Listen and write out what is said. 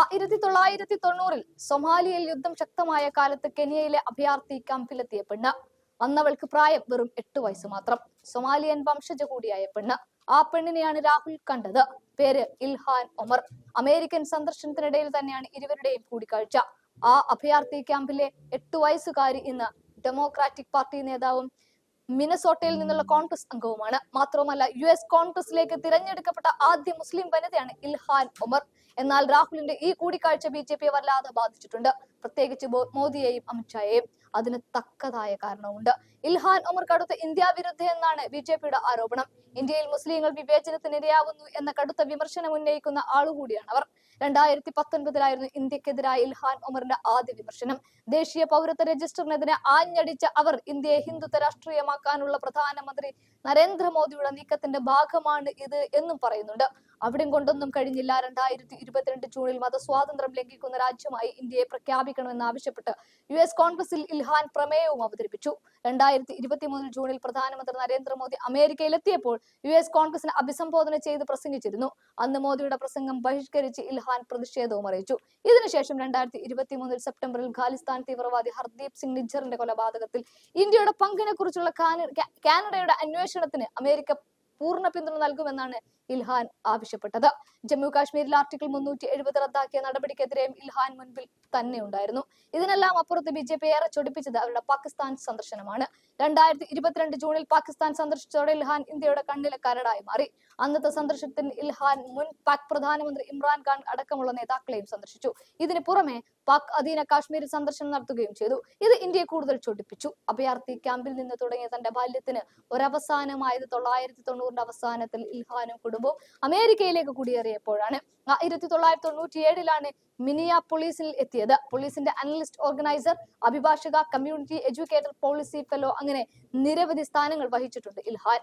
ആയിരത്തി തൊള്ളായിരത്തി തൊണ്ണൂറിൽ സൊമാലിയയിൽ യുദ്ധം ശക്തമായ കാലത്ത് കെനിയയിലെ അഭയാർത്ഥി ക്യാമ്പിലെത്തിയ പെണ്ണ്. അന്നവൾക്ക് പ്രായം വെറും എട്ട് വയസ്സ് മാത്രം. സൊമാലിയൻ വംശജ കൂടിയായ പെണ്ണ്. ആ പെണ്ണിനെയാണ് രാഹുൽ കണ്ടത്. പേര് ഇൽഹാൻ ഒമർ. അമേരിക്കൻ സന്ദർശനത്തിനിടയിൽ തന്നെയാണ് ഇരുവരുടെയും കൂടിക്കാഴ്ച. ആ അഭയാർത്ഥി ക്യാമ്പിലെ എട്ടു വയസ്സുകാരി ഇന്ന് ഡെമോക്രാറ്റിക് പാർട്ടി നേതാവും മിനസോട്ടയിൽ നിന്നുള്ള കോൺഗ്രസ് അംഗവുമാണ്. മാത്രവുമല്ല യു എസ് കോൺഗ്രസിലേക്ക് തിരഞ്ഞെടുക്കപ്പെട്ട ആദ്യ മുസ്ലിം വനിതയാണ് ഇൽഹാൻ ഒമർ എന്നാൽ രാഹുലിന്റെ ഈ കൂടിക്കാഴ്ച ബി ജെ പിയെ വല്ലാതെ ബാധിച്ചിട്ടുണ്ട്. പ്രത്യേകിച്ച് മോദിയെയും അമിത്ഷായെയും. അതിന് തക്കതായ കാരണമുണ്ട്. ഇൽഹാൻ ഉമർ കടുത്ത ഇന്ത്യ വിരുദ്ധ എന്നാണ് ബി ജെ പിയുടെ ആരോപണം. ഇന്ത്യയിൽ മുസ്ലിങ്ങൾ വിവേചനത്തിനിരയാവുന്നു എന്ന കടുത്ത വിമർശനം ഉന്നയിക്കുന്ന ആളുകൂടിയാണ് അവർ. രണ്ടായിരത്തി പത്തൊൻപതിലായിരുന്നു ഇന്ത്യക്കെതിരായ ഇൽഹാൻ ഉമറിന്റെ ആദ്യ വിമർശനം. ദേശീയ പൗരത്വ രജിസ്റ്ററിനെതിരെ ആഞ്ഞടിച്ച അവർ ഇന്ത്യയെ ഹിന്ദുത്വ രാഷ്ട്രീയമാക്കാനുള്ള പ്രധാനമന്ത്രി നരേന്ദ്രമോദിയുടെ നീക്കത്തിന്റെ ഭാഗമാണ് ഇത് എന്നും പറയുന്നുണ്ട്. അവിടെയും കൊണ്ടൊന്നും കഴിഞ്ഞില്ല. രണ്ടായിരത്തി ഇരുപത്തിരണ്ട് ജൂണിൽ മതസ്വാതന്ത്ര്യം ലംഘിക്കുന്ന രാജ്യമായി ഇന്ത്യയെ പ്രഖ്യാപിക്കണമെന്ന് ആവശ്യപ്പെട്ട് യു എസ് കോൺഗ്രസിൽ ഇൽഹാൻ പ്രമേയവും അവതരിപ്പിച്ചു. രണ്ടായിരത്തി ഇരുപത്തി മൂന്നിൽ ജൂണിൽ പ്രധാനമന്ത്രി നരേന്ദ്രമോദി അമേരിക്കയിലെത്തിയപ്പോൾ യു എസ് കോൺഗ്രസിനെ അഭിസംബോധന ചെയ്ത് പ്രസംഗിച്ചിരുന്നു. അന്ന് മോദിയുടെ പ്രസംഗം ബഹിഷ്കരിച്ച് ഇൽഹാൻ പ്രതിഷേധവും അറിയിച്ചു. ഇതിനുശേഷം രണ്ടായിരത്തി ഇരുപത്തി മൂന്നിൽ സെപ്റ്റംബറിൽ ഖാലിസ്ഥാൻ തീവ്രവാദി ഹർദീപ് സിംഗ് നിജ്ജറിന്റെ കൊലപാതകത്തിൽ ഇന്ത്യയുടെ പങ്കിനെ കുറിച്ചുള്ള കാനഡയുടെ അന്വേഷണത്തിന് അമേരിക്ക പൂർണ പിന്തുണ നൽകുമെന്നാണ് ഇൽഹാൻ ആവശ്യപ്പെട്ടത്. ജമ്മു കാശ്മീരിൽ ആർട്ടിക്കിൾ മുന്നൂറ്റി എഴുപത് റദ്ദാക്കിയ നടപടിക്കെതിരെയും ഇൽഹാൻ മുൻപിൽ തന്നെ ഉണ്ടായിരുന്നു. ഇതിനെല്ലാം അപ്പുറത്ത് ബി ജെ പി ഏറെ ചൊടിപ്പിച്ചത് അവരുടെ പാകിസ്ഥാൻ സന്ദർശനമാണ്. രണ്ടായിരത്തി ഇരുപത്തിരണ്ട് ജൂണിൽ പാകിസ്ഥാൻ സന്ദർശിച്ചതോടെ ഇൽഹാൻ ഇന്ത്യയുടെ കണ്ണിലെ കരടായി മാറി. അന്നത്തെ സന്ദർശനത്തിൽ ഇൽഹാൻ മുൻ പാക് പ്രധാനമന്ത്രി ഇമ്രാൻഖാൻ അടക്കമുള്ള നേതാക്കളെയും സന്ദർശിച്ചു. ഇതിന് പുറമെ പാക് അധീന കാശ്മീർ സന്ദർശനം നടത്തുകയും ചെയ്തു. ഇത് ഇന്ത്യയെ കൂടുതൽ ചൊടിപ്പിച്ചു. അഭയാർത്ഥി ക്യാമ്പിൽ നിന്ന് തുടങ്ങിയ തന്റെ ബാല്യത്തിന് ഒരവസാനമായത് തൊള്ളായിരത്തി തൊണ്ണൂറിന്റെ അവസാനത്തിൽ ഇൽഹാനും കുടുംബവും അമേരിക്കയിലേക്ക് കുടിയേറിയപ്പോഴാണ്. ആയിരത്തി തൊള്ളായിരത്തി തൊണ്ണൂറ്റി ഏഴിലാണ് മിനിയ പോലീസിൽ എത്തിയത്. പോലീസിന്റെ അനലിസ്റ്റ് ഓർഗനൈസർ അഭിഭാഷക കമ്മ്യൂണിറ്റി എഡ്യൂക്കേറ്റർ പോളിസി ഫെലോ അങ്ങനെ നിരവധി സ്ഥാനങ്ങൾ വഹിച്ചിട്ടുണ്ട് ഇൽഹാൻ.